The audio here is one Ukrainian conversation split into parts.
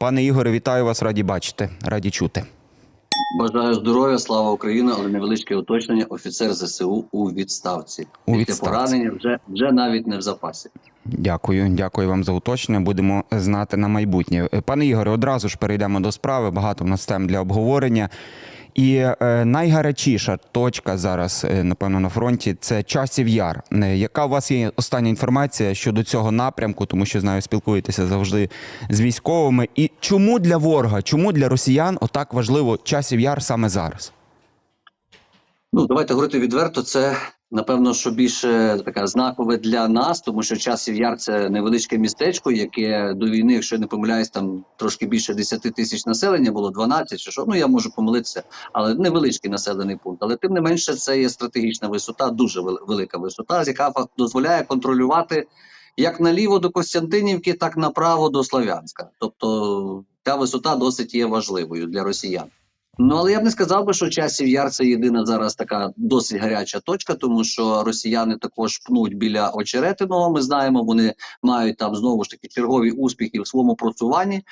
Пане Ігоре, вітаю вас, раді бачити, раді чути. Бажаю здоров'я, слава Україні, але невеличке уточнення. Офіцер ЗСУ у відставці. У відставці. поранення вже, вже навіть не в запасі. Дякую, дякую вам за уточнення. Будемо знати на майбутнє. Пане Ігоре, одразу ж перейдемо до справи. Багато в нас тем для обговорення. І е, найгарячіша точка зараз, е, напевно, на фронті це часів яр. Е, Яка у вас є остання інформація щодо цього напрямку, тому що знаю, спілкуєтеся завжди з військовими. І чому для ворога, чому для росіян отак важливо часів яр саме зараз? Ну давайте говорити відверто. Це напевно, що більше така знакове для нас, тому що часів яр це невеличке містечко, яке до війни, якщо я не помиляюсь, там трошки більше 10 тисяч населення було 12 чи що. Ну я можу помилитися, але невеличкий населений пункт. Але тим не менше, це є стратегічна висота, дуже велика висота, яка дозволяє контролювати як наліво до Костянтинівки, так направо до Слов'янська. Тобто ця висота досить є важливою для росіян. Ну але я б не сказав би, що часів яр це єдина зараз така досить гаряча точка, тому що росіяни також пнуть біля очеретиного. Ми знаємо, вони мають там знову ж таки чергові успіхи в своєму просуванні.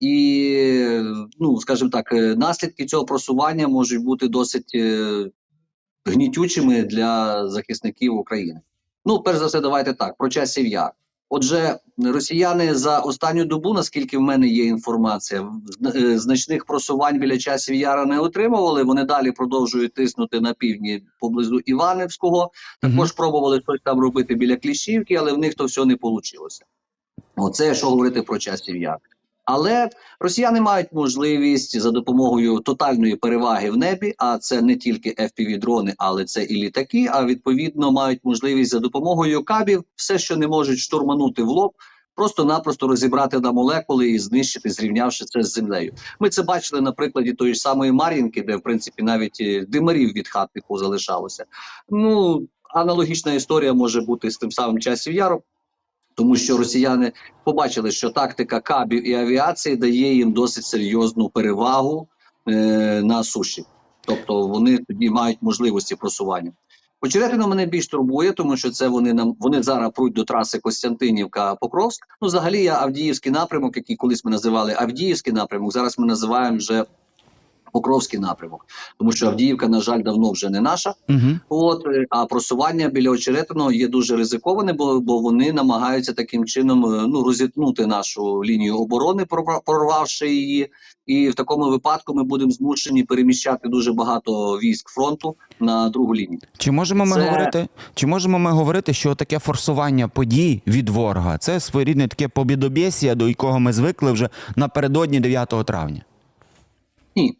І, ну скажімо так, е, наслідки цього просування можуть бути досить е, гнітючими для захисників України. Ну, перш за все, давайте так про часів яр. Отже, росіяни за останню добу, наскільки в мене є інформація, е, значних просувань біля часів яра не отримували. Вони далі продовжують тиснути на півдні поблизу Іванівського. Також пробували щось там робити біля Кліщівки, але в них то все не вийшло. Оце що говорити про часів яр. Але росіяни мають можливість за допомогою тотальної переваги в небі, а це не тільки fpv дрони, але це і літаки. А відповідно мають можливість за допомогою кабів все, що не можуть штурманути в лоб, просто-напросто розібрати на молекули і знищити, зрівнявши це з землею. Ми це бачили на прикладі тої ж самої Мар'їнки, де в принципі навіть е, димарів від хат типу залишалося. Ну аналогічна історія може бути з тим самим часів яром. Тому що росіяни побачили, що тактика кабів і авіації дає їм досить серйозну перевагу е, на суші, тобто вони тоді мають можливості просування. Очеретино мене більш турбує, тому що це вони нам вони зараз пруть до траси Костянтинівка Покровськ. Ну, взагалі, я Авдіївський напрямок, який колись ми називали Авдіївський напрямок. Зараз ми називаємо вже Покровський напрямок, тому що Авдіївка, на жаль, давно вже не наша. Угу. От е, а просування біля очеретиного є дуже ризиковане, бо, бо вони намагаються таким чином е, ну розітнути нашу лінію оборони, прорвавши її. І в такому випадку ми будемо змушені переміщати дуже багато військ фронту на другу лінію. Чи можемо ми Це- говорити, чи можемо ми говорити, що таке форсування подій від ворога це своєрідне таке побідобєсія, до якого ми звикли вже напередодні 9 травня? Ні.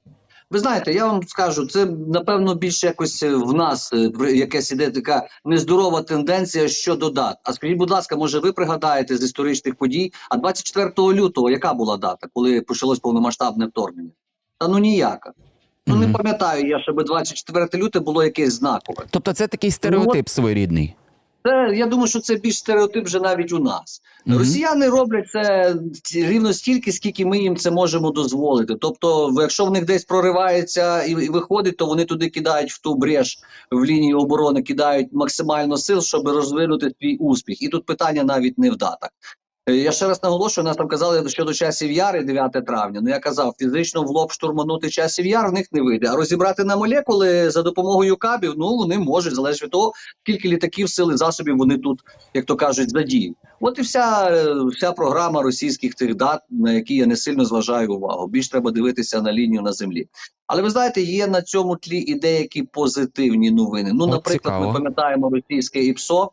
Ви знаєте, я вам скажу, це напевно більше якось е, в нас е, якась іде така нездорова тенденція щодо дат. А скажіть, будь ласка, може ви пригадаєте з історичних подій? А 24 лютого яка була дата, коли почалось повномасштабне вторгнення? Та ну ніяка. Ну не пам'ятаю я, щоб 24 лютого було якесь знакове. Тобто це такий стереотип своєрідний. Це я думаю, що це більш стереотип вже навіть у нас. Мгм. Росіяни роблять це рівно стільки, скільки ми їм це можемо дозволити. Тобто, якщо в них десь проривається і, і виходить, то вони туди кидають в ту бреж в лінії оборони, кидають максимально сил, щоб розвинути свій успіх. І тут питання навіть не в датах. Е, Я ще раз наголошую, нас там казали щодо часів яри 9 травня. Ну я казав, фізично в лоб штурманути часів яр в них не вийде. А розібрати на молекули за допомогою кабів, ну вони можуть, залежить від того, скільки літаків, сили засобів вони тут, як то кажуть, задіють. От і вся, е, вся програма російських цих дат, на які я не сильно зважаю увагу. Більш треба дивитися на лінію на землі. Але ви знаєте, є на цьому тлі і деякі позитивні новини. Ну, От наприклад, цікаво. ми пам'ятаємо російське ІПСО,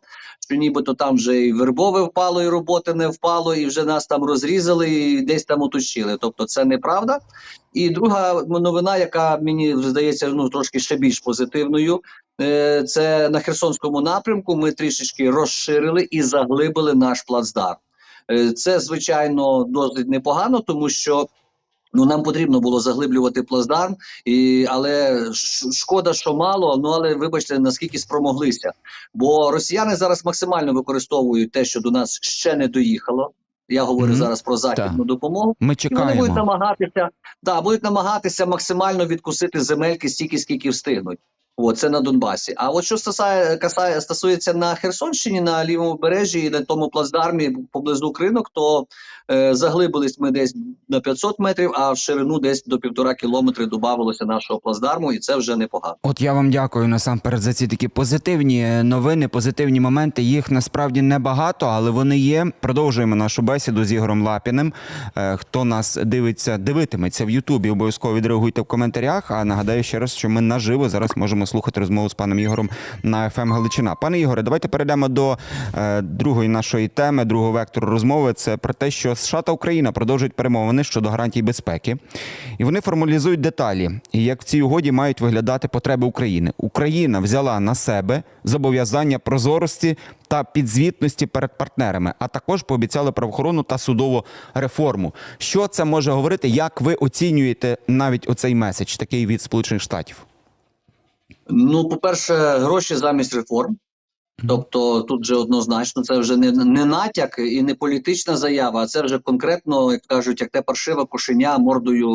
що нібито там вже і вербове впало, і роботи не впало, і вже нас там розрізали, і десь там оточили. Тобто, це неправда. І друга новина, яка мені здається ну трошки ще більш позитивною, це на Херсонському напрямку. Ми трішечки розширили і заглибили наш плацдарм. Е, Це звичайно досить непогано, тому що. Ну, нам потрібно було заглиблювати плацдарм, і, але шкода, що мало. Ну але вибачте, наскільки спромоглися. Бо росіяни зараз максимально використовують те, що до нас ще не доїхало. Я говорю Мгм. зараз про західну Так. допомогу. Ми І вони будуть чекаємо. намагатися, да, будуть намагатися максимально відкусити земельки стільки, скільки встигнуть. От, це на Донбасі. А от що стосує, касає, стосується на Херсонщині, на лівому бережжі і на тому плацдармі поблизу кринок, то е, заглибились ми десь на 500 метрів, а в ширину десь до півтора кілометри додавалося нашого плацдарму, і це вже непогано. От я вам дякую насамперед за ці такі позитивні новини, позитивні моменти. Їх насправді небагато, але вони є. Продовжуємо нашу бесіду з Ігорем Лапіним. Е, Хто нас дивиться, дивитиметься в Ютубі, обов'язково відреагуйте в коментарях. А нагадаю ще раз, що ми наживо зараз можемо слухати розмову з паном Ігорем на ФМ Галичина. Пане Ігоре, давайте перейдемо до е, другої нашої теми, другого вектору розмови. Це про те, що США та Україна продовжують перемовини щодо гарантій безпеки, і вони формалізують деталі, як в цій угоді мають виглядати потреби України. Україна взяла на себе зобов'язання прозорості та підзвітності перед партнерами, а також пообіцяли правоохоронну та судову реформу. Що це може говорити? Як ви оцінюєте навіть оцей меседж, такий від Сполучених Штатів? Ну, по-перше, гроші замість реформ. Тобто тут вже однозначно це вже не, не натяк і не політична заява, а це вже конкретно, як кажуть, як те паршиве кошеня мордою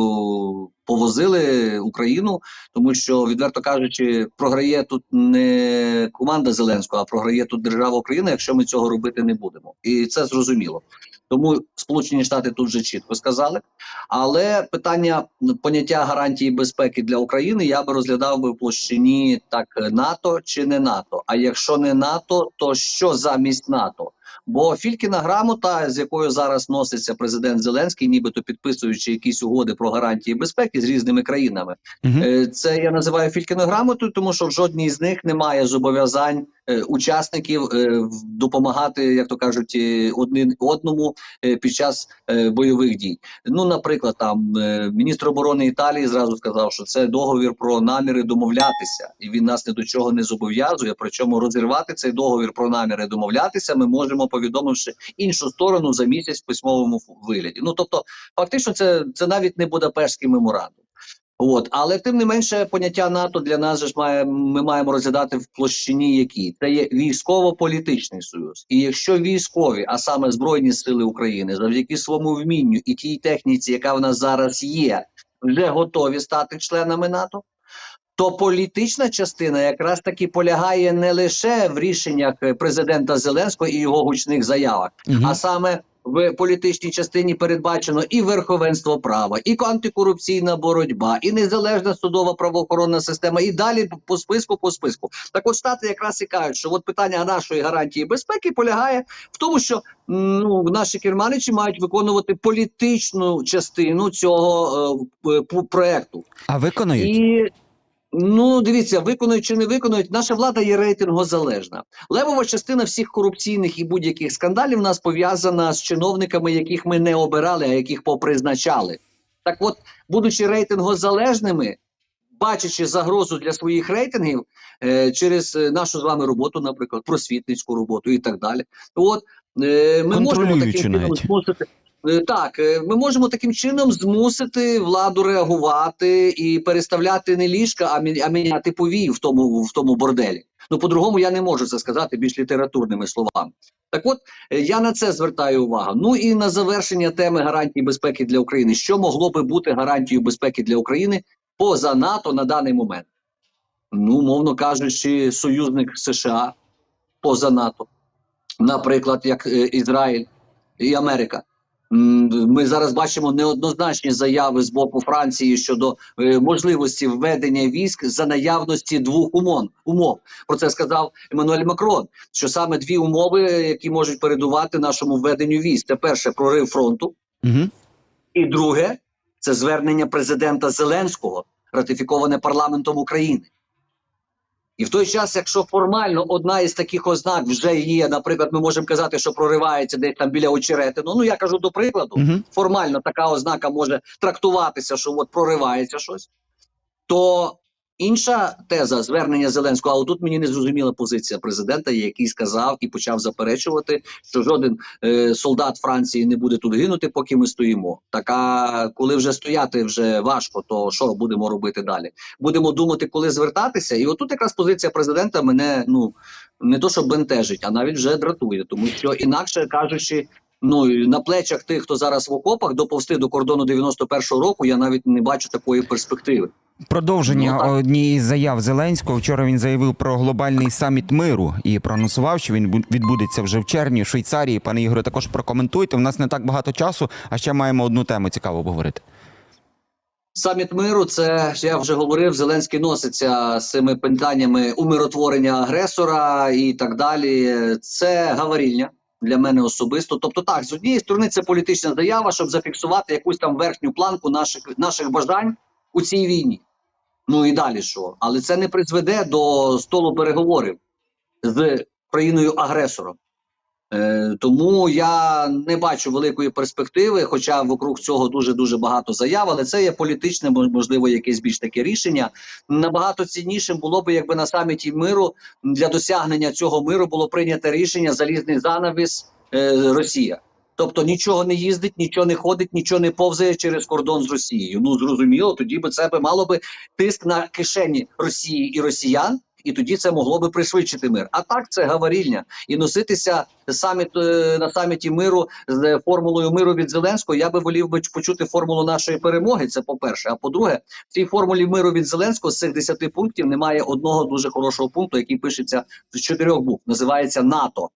повозили Україну, тому що, відверто кажучи, програє тут не команда Зеленського, а програє тут держава Україна, якщо ми цього робити не будемо. І це зрозуміло. Тому Сполучені Штати тут вже чітко сказали. Але питання поняття гарантії безпеки для України я би розглядав би в площині так НАТО чи не НАТО. А якщо не НАТО, то що замість НАТО? Бо Фількіна грамота, з якою зараз носиться президент Зеленський, нібито підписуючи якісь угоди про гарантії безпеки з різними країнами, Угу. Це я називаю Фількіною грамотою, тому що в жодній з них немає зобов'язань е, учасників е, допомагати, як то кажуть, один одному під час бойових дій. Ну, наприклад, там міністр оборони Італії зразу сказав, що це договір про наміри домовлятися, і він нас ні до чого не зобов'язує. Причому розірвати цей договір про наміри домовлятися ми можемо, повідомивши іншу сторону за місяць в письмовому вигляді. Ну тобто, фактично, це, це навіть не Будапештський меморандум. От, але тим не менше, поняття НАТО для нас ж має ми маємо розглядати в площині, які це є військово-політичний союз. І якщо військові, а саме збройні сили України, завдяки своєму вмінню і тій техніці, яка в нас зараз є, вже готові стати членами НАТО. То політична частина якраз таки полягає не лише в рішеннях е, президента Зеленського і його гучних заявах, Мгм. а саме в політичній частині передбачено і верховенство права, і антикорупційна боротьба, і незалежна судова правоохоронна система, і далі по списку, по списку. Так от штати якраз і кажуть, що от питання нашої гарантії безпеки полягає в тому, що ну наші керманичі мають виконувати політичну частину цього е, п- проекту. А виконують? І ну дивіться, виконують чи не виконують, наша влада є рейтингозалежна. Левова частина всіх корупційних і будь-яких скандалів у нас пов'язана з чиновниками, яких ми не обирали, а яких попризначали. Так от, будучи рейтингозалежними, бачачи загрозу для своїх рейтингів е, через е, нашу з вами роботу, наприклад, просвітницьку роботу і так далі. От е, ми можемо таким чином змусити. Е, Так, е, ми можемо таким чином змусити владу реагувати і переставляти не ліжка, а, мі- а міняти повії в тому, в тому борделі. Ну, по-другому я не можу це сказати більш літературними словами. Так от е, я на це звертаю увагу. Ну і на завершення теми гарантій безпеки для України. Що могло би бути гарантією безпеки для України поза НАТО на даний момент? Ну, мовно кажучи, союзник США поза НАТО, наприклад, як Ізраїль і Америка. Ми зараз бачимо неоднозначні заяви з боку Франції щодо е, можливості введення військ за наявності двох умов. умов. Про це сказав Еммануель Макрон. Що саме дві умови, які можуть передувати нашому введенню військ. Це перше прорив фронту, Угу. і друге це звернення президента Зеленського, ратифіковане парламентом України. І в той час, якщо формально одна із таких ознак вже є, наприклад, ми можемо казати, що проривається десь там біля очеретину. Ну я кажу до прикладу, Угу. формально така ознака може трактуватися, що от проривається щось, то інша теза звернення Зеленського, а тут мені не зрозуміла позиція президента, який сказав і почав заперечувати, що жоден е, солдат Франції не буде тут гинути, поки ми стоїмо. Така, коли вже стояти вже важко, то що будемо робити далі? Будемо думати, коли звертатися. І отут якраз позиція президента мене ну не то, що бентежить, а навіть вже дратує, тому що інакше кажучи, Ну на плечах тих, хто зараз в окопах, доповзти до кордону 91-го року, я навіть не бачу такої перспективи. Продовження Ну, однієї з заяв Зеленського. Вчора він заявив про глобальний саміт миру і проанонсував, що він відбудеться вже в червні в Швейцарії. Пане Ігоре, також прокоментуйте. У нас не так багато часу, а ще маємо одну тему цікаво обговорити. Саміт миру, це я вже говорив. Зеленський носиться з цими питаннями умиротворення агресора і так далі. Це гаварільня для мене особисто. Тобто, так, з однієї сторони, це політична заява, щоб зафіксувати якусь там верхню планку наших наших бажань у цій війні. Ну і далі що? Але це не призведе до столу переговорів з країною агресором. Е, тому я не бачу великої перспективи, хоча вокруг цього дуже дуже багато заяв, але це є політичне, можливо, якесь більш таке рішення. Набагато ціннішим було б, якби на саміті миру для досягнення цього миру було прийнято рішення залізний занавіс е, Росія. Тобто нічого не їздить, нічого не ходить, нічого не повзає через кордон з Росією. Ну зрозуміло, тоді би це би мало би тиск на кишені Росії і росіян, і тоді це могло би пришвидшити мир. А так це гаварільня і носитися саміт е, на саміті миру з формулою миру від Зеленського. Я би волів би почути формулу нашої перемоги. Це по перше. А по-друге, в цій формулі миру від Зеленського з цих 10 пунктів немає одного дуже хорошого пункту, який пишеться з чотирьох букв. Називається НАТО.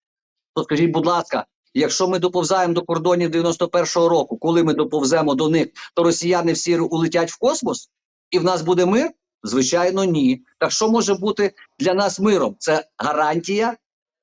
То скажіть, будь ласка. Якщо ми доповзаємо до кордонів 91-го року, коли ми доповземо до них, то росіяни всі улетять в космос, і в нас буде мир? Звичайно, ні. Так що може бути для нас миром? Це гарантія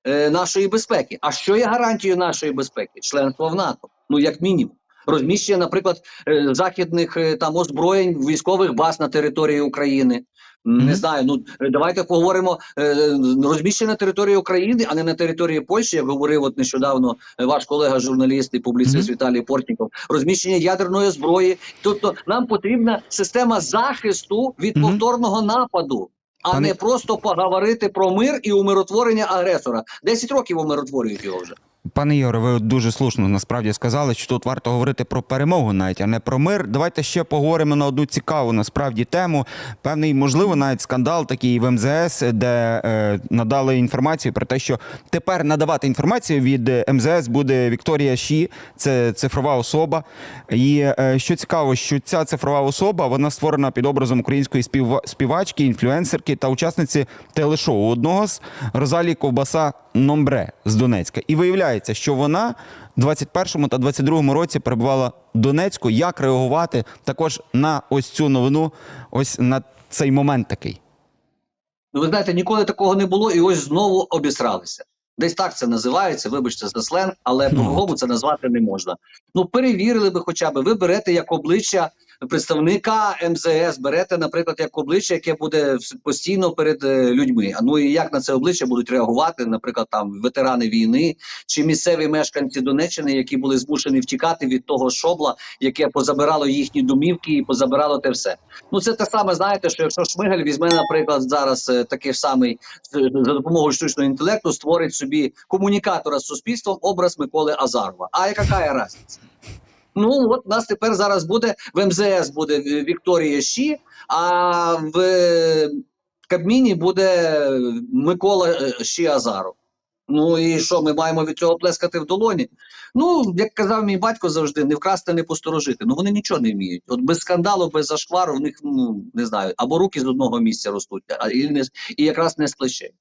е, нашої безпеки. А що є гарантією нашої безпеки? Членство в НАТО. Ну як мінімум. Розміщення, наприклад, е, західних е, там озброєнь військових баз на території України. Не знаю. Ну е, давайте поговоримо е, розміщення на території України, а не на території Польщі, як говорив от нещодавно е, ваш колега, журналіст і публіцист Мгм. Віталій Портніков. Розміщення ядерної зброї. Тобто нам потрібна система захисту від Мгм. повторного нападу. А Пане- не просто поговорити про мир і умиротворення агресора. Десять років умиротворюють його вже. Пане Ігоре, ви дуже слушно насправді сказали, що тут варто говорити про перемогу, навіть а не про мир. Давайте ще поговоримо на одну цікаву насправді тему. Певний, можливо, навіть скандал такий в МЗС, де е, надали інформацію про те, що тепер надавати інформацію від МЗС буде Вікторія Ші, це цифрова особа. І е, що цікаво, що ця цифрова особа вона створена під образом української спів... співачки, інфлюенсерки та учасниці телешоу одного з Розалії Ковбаса Номбре з Донецька. І виявляється, що вона в 21-му та 22-му році перебувала в Донецьку. Як реагувати також на ось цю новину, ось на цей момент такий? Ну, ви знаєте, ніколи такого не було, і ось знову обісралися. Десь так це називається, вибачте за сленг, але Ну, по-другому це назвати не можна. Ну, перевірили би хоча б, ви берете як обличчя представника МЗС, берете, наприклад, як обличчя, яке буде постійно перед е, людьми. А ну і як на це обличчя будуть реагувати, наприклад, там ветерани війни чи місцеві мешканці Донеччини, які були змушені втікати від того шобла, яке позабирало їхні домівки і позабирало те все. Ну це те саме, знаєте, що якщо Шмигаль візьме, наприклад, зараз е, такий самий за допомогою штучного інтелекту створить собі комунікатора з суспільством образ Миколи Азарова. А яка разниця? Ну от у нас тепер зараз буде в МЗС буде Вікторія Щі, а в е, Кабміні буде Микола е, Щі Азаров. Ну і що, ми маємо від цього плескати в долоні? Ну, як казав мій батько завжди, не вкрасти, не посторожити. Ну вони нічого не вміють. От без скандалу, без зашквару, в них ну не знаю, або руки з одного місця ростуть, а і, не, і якраз не з плечей.